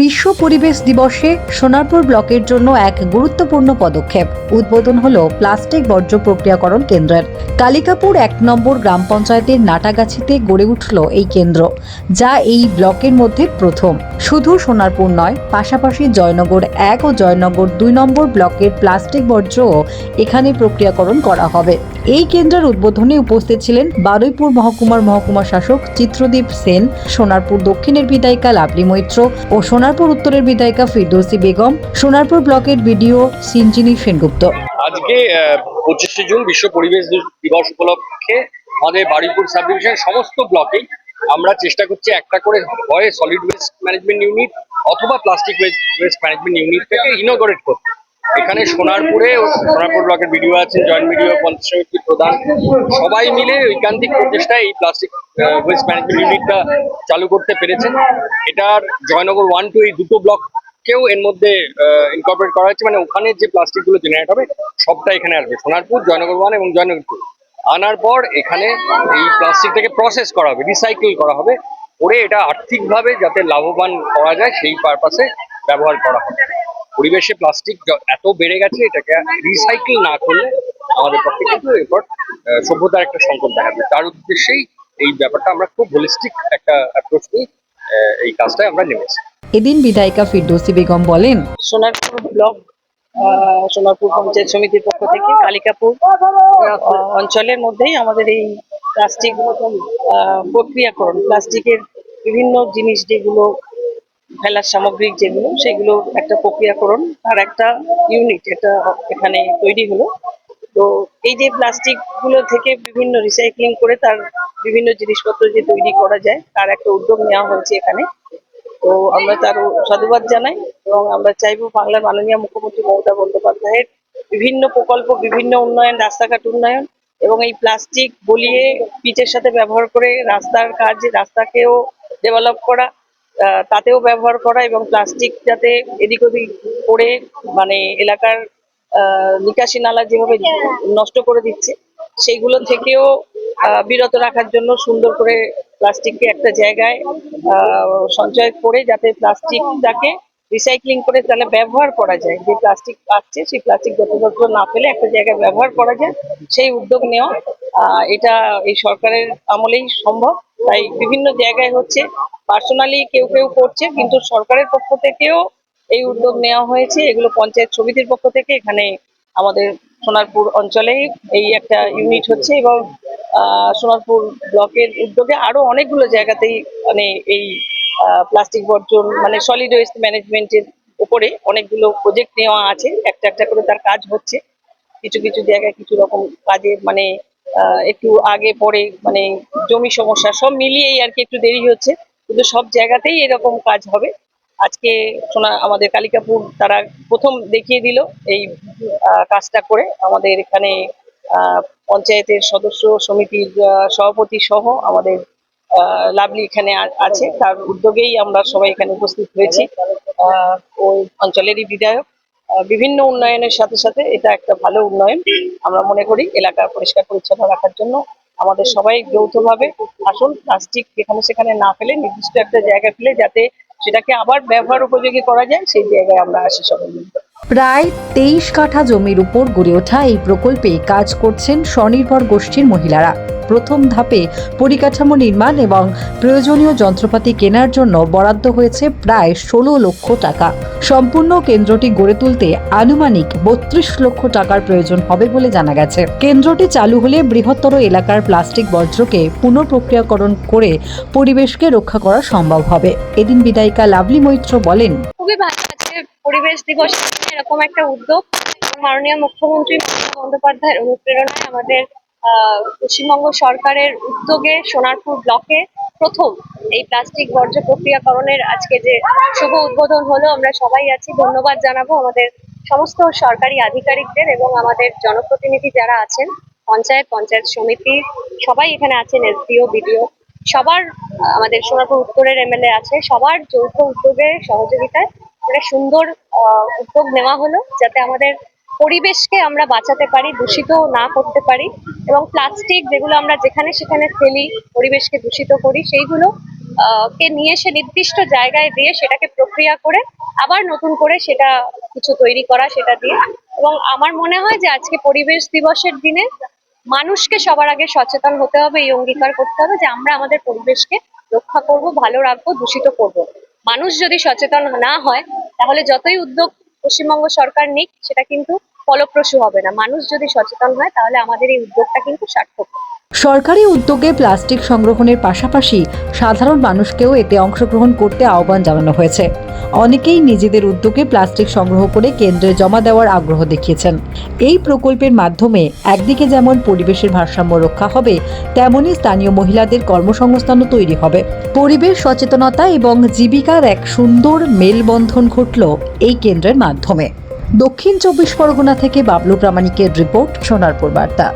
বিশ্ব পরিবেশ দিবসে সোনারপুর ব্লকের জন্য এক গুরুত্বপূর্ণ পদক্ষেপ। উদ্বোধন হল প্লাস্টিক বর্জ্য প্রক্রিয়াকরণ কেন্দ্রের। কালিকাপুর এক নম্বর গ্রাম পঞ্চায়েতের নাটাগাছিতে গড়ে উঠল এই কেন্দ্র, যা এই ব্লকের মধ্যে প্রথম। শুধু সোনারপুর নয়, পাশাপাশি জয়নগর এক ও জয়নগর দুই নম্বর ব্লকের প্লাস্টিক বর্জ্যও এখানে প্রক্রিয়াকরণ করা হবে। এই কেন্দ্রের উদ্বোধনে উপস্থিত ছিলেন বারুইপুর মহকুমার মহকুমা শাসক চিত্রদীপ সেন, সোনারপুর দক্ষিণের বিধায়িকা লাভলি মৈত্র ও সোনারপুর উত্তরের বিধায়িকা ফিরদৌসি বেগম, সোনারপুর ব্লকের বিডিও সিনচিনি সেনগুপ্ত। আজকে পঁচিশে জুন বিশ্ব পরিবেশ দিবস উপলক্ষে আমাদের বারুইপুর সাব ডিভিশন সমস্ত ব্লকে আমরা চেষ্টা করছি একটা করে হয় সলিড ওয়েস্ট ম্যানেজমেন্ট ইউনিট অথবা প্লাস্টিক ওয়েস্ট ম্যানেজমেন্ট ইউনিট থেকে ইনোগ্রেট করতে। এখানে সোনারপুরে সোনারপুর ব্লকের ভিডিও আছেন জয়েন্ট ভিডিও পঞ্চায়েত প্রধান। সবাই মিলে ঐকান্তিক প্রচেষ্টায় এই প্লাস্টিক ওয়েস্ট ম্যানেজমেন্ট ইউনিটটা চালু করতে পেরেছেন। এটার জয়নগর ওয়ান টু এই দুটো ব্লক কেও এর মধ্যে ইনকর্পোরেট করা হচ্ছে মানে ওখানে যে প্লাস্টিকগুলো জেনারেট হবে, সবটা এখানে আসবে। সোনারপুর, জয়নগর ওয়ান এবং জয়নগর টু আনার পর এখানে এই প্লাস্টিকটাকে প্রসেস করা হবে রিসাইকেল করা হবে। করে এটা আর্থিকভাবে যাতে লাভবান করা যায়, সেই পারপাসে ব্যবহার করা হবে। পরিবেশে প্লাস্টিক এত বেড়ে গেছে এটাকে রিসাইকেল না করলে আমাদের পক্ষে কিন্তু এরপর সভ্যতার একটা সংকট দেখা যায় তার উদ্দেশ্যেই এই ব্যাপারটা আমরা খুব হোলিস্টিক একটা অ্যাপ্রোচ নিয়ে আহ, এই কাজটায় আমরা নেমেছি। এদিন বিধায়িকা ফিরদৌসি বেগম বলেন সোনারপুর ব্লক আহ, সোনারপুর পঞ্চায়েত সমিতির পক্ষ থেকে কালিকাপুর অঞ্চলের মধ্যেই আমাদের এই প্লাস্টিক আহ, প্রক্রিয়াকরণ প্লাস্টিকের বিভিন্ন জিনিস যেগুলো ফেলার সামগ্রিক যেগুলো, সেগুলো একটা প্রক্রিয়াকরণ আর একটা ইউনিট এটা এখানে তৈরি হলো। তো এই যে প্লাস্টিকগুলো থেকে বিভিন্ন রিসাইক্লিং করে তার বিভিন্ন জিনিসপত্র যে তৈরি করা যায়, তার একটা উদ্যোগ নেওয়া হয়েছে এখানে। তো আমরা তার সাধুবাদ জানাই এবং আমরা চাইব বাংলার মাননীয় মুখ্যমন্ত্রী মমতা বন্দ্যোপাধ্যায়ের বিভিন্ন প্রকল্প, বিভিন্ন উন্নয়ন, রাস্তাঘাট উন্নয়ন এবং এই প্লাস্টিক গলিয়ে পিচের সাথে ব্যবহার করে রাস্তার কাজ, রাস্তাকেও ডেভেলপ করা তাতেও ব্যবহার করা এবং প্লাস্টিক যাতে এদিক ওদিক করে মানে এলাকার নিকাশি নালা যেভাবে নষ্ট করে দিচ্ছে, সেইগুলো থেকেও বিরত রাখার জন্য সুন্দর করে প্লাস্টিককে একটা জায়গায় সঞ্চয় করে যাতে প্লাস্টিকটাকে রিসাইক্লিং করে তাহলে ব্যবহার করা যায়। যে প্লাস্টিক আসছে সেই প্লাস্টিক যত্রতত্র না ফেলে একটা জায়গায় ব্যবহার করা যায়। সেই উদ্যোগ নেওয়া এটা এই সরকারের আমলেই সম্ভব। তাই বিভিন্ন জায়গায় হচ্ছে পার্সোনালি কেউ কেউ করছে, কিন্তু সরকারের পক্ষ থেকেও এই উদ্যোগ নেওয়া হয়েছে। এগুলো পঞ্চায়েত সমিতির পক্ষ থেকে এখানে আমাদের সোনারপুর অঞ্চলে এই একটা ইউনিট হচ্ছে এবং সোনারপুর ব্লকের উদ্যোগে আরও অনেকগুলো জায়গাতেই মানে এই প্লাস্টিক বর্জন মানে সলিড ওয়েস্ট ম্যানেজমেন্টের উপরে অনেকগুলো প্রজেক্ট নেওয়া আছে। একটা একটা করে তার কাজ হচ্ছে। কিছু কিছু জায়গায় কিছু রকম কাজে মানে একটু আগে পরে মানে জমি সমস্যা সব মিলিয়েই আর কি একটু দেরি হচ্ছে। কিন্তু সব জায়গাতেই এরকম কাজ হবে। আজকে শোনা আমাদের কালিকাপুর তারা প্রথম দেখিয়ে দিল এই কাজটা করে। আমাদের এখানে পঞ্চায়েতের সদস্য সমিতির সভাপতি সহ আমাদের লাভলি এখানে আছে। তার উদ্যোগেই আমরা সবাই এখানে উপস্থিত হয়েছি। ওই অঞ্চলেরই বিধায়ক। বিভিন্ন উন্নয়নের সাথে সাথে এটা একটা ভালো উন্নয়ন আমরা মনে করি, এলাকা পরিষ্কার পরিচ্ছন্ন রাখার জন্য আমাদের সবাই যৌথভাবে আসুন, প্লাস্টিক যেখানে সেখানে না ফেলে, নির্দিষ্ট একটা জায়গা ফেলে যাতে সেটাকে আবার ব্যবহার উপযোগী করা যায়, সেই জায়গায় আমরা আসি সবাই। প্রায় তেইশ কাঠা জমির উপর গড়ে ওঠা এই প্রকল্পে কাজ করছেন স্বনির্ভর গোষ্ঠীর মহিলারা প্রথম ধাপে পরিকাঠামো নির্মাণ এবং প্রয়োজনীয় যন্ত্রপাতি কেনার জন্য বরাদ্দ হয়েছে প্রায় ষোলো লক্ষ টাকা। সম্পূর্ণ কেন্দ্রটি গড়ে তুলতে আনুমানিক বত্রিশ লক্ষ টাকার প্রয়োজন হবে বলে জানা গেছে। কেন্দ্রটি চালু হলে বৃহত্তর এলাকার প্লাস্টিক বর্জ্যকে পুনঃপ্রক্রিয়াকরণ করে পরিবেশকে রক্ষা করা সম্ভব হবে। এদিন বিধায়িকা লাভলি মৈত্র বলেন, খুবই ভালো আছে। পরিবেশ দিবস এরকম একটা উদ্যোগ। মাননীয় মুখ্যমন্ত্রী বন্দ্যোপাধ্যায়ের অনুপ্রেরণায় আমাদের পশ্চিমবঙ্গ সরকারের উদ্যোগে সোনারপুর ব্লকে প্রথম এই প্লাস্টিক বর্জ্য প্রক্রিয়াকরণের আজকে যে শুভ উদ্বোধন হলো, আমরা সবাই আছি। ধন্যবাদ জানাব আমাদের সমস্ত সরকারি আধিকারিকদের এবং আমাদের জনপ্রতিনিধি যারা আছেন, পঞ্চায়েত পঞ্চায়েত সমিতি, সবাই এখানে আছেন, এসডিও, বিডিও। সবার, আমাদের সোনারপুর উত্তরের এমএলএ আছে। সবার যৌথ উদ্যোগে, সহযোগিতায় একটা সুন্দর উদ্যোগ নেওয়া হলো, যাতে আমাদের পরিবেশকে আমরা বাঁচাতে পারি দূষিত না করতে পারি এবং প্লাস্টিক যেগুলো আমরা যেখানে সেখানে ফেলি, পরিবেশকে দূষিত করি, সেইগুলো কে নিয়ে এসে নির্দিষ্ট জায়গায় দিয়ে সেটাকে প্রক্রিয়া করে আবার নতুন করে সেটা কিছু তৈরি করা, সেটা দিয়ে। এবং আমার মনে হয় যে আজকে পরিবেশ দিবসের দিনে মানুষকে সবার আগে সচেতন হতে হবে, এই অঙ্গীকার করতে হবে যে আমরা আমাদের পরিবেশকে রক্ষা করব, ভালো রাখব, দূষিত করব। মানুষ যদি সচেতন না হয়, তাহলে যতই উদ্যোগ পশ্চিমবঙ্গ সরকার নিক, সেটা কিন্তু ফলপ্রসূ হবে না। মানুষ যদি সচেতন হয়, তাহলে আমাদের এই উদ্যোগটা কিন্তু সার্থক। সরকারি উদ্যোগে প্লাস্টিক সংগ্রহণের পাশাপাশি সাধারণ মানুষকেও এতে অংশগ্রহণ করতে আহ্বান জানানো হয়েছে। অনেকেই নিজেদের উদ্যোগে প্লাস্টিক সংগ্রহ করে কেন্দ্রে জমা দেওয়ার আগ্রহ দেখিয়েছেন। এই প্রকল্পের মাধ্যমে একদিকে যেমন পরিবেশের ভারসাম্য রক্ষা হবে, তেমনি স্থানীয় মহিলাদের কর্মসংস্থানও তৈরি হবে। পরিবেশ সচেতনতা এবং জীবিকার এক সুন্দর মেলবন্ধন ঘটল এই কেন্দ্রের মাধ্যমে। দক্ষিণ চব্বিশ পরগনা থেকে বাবলু প্রামাণিকের রিপোর্ট সোনারপুর বার্তা।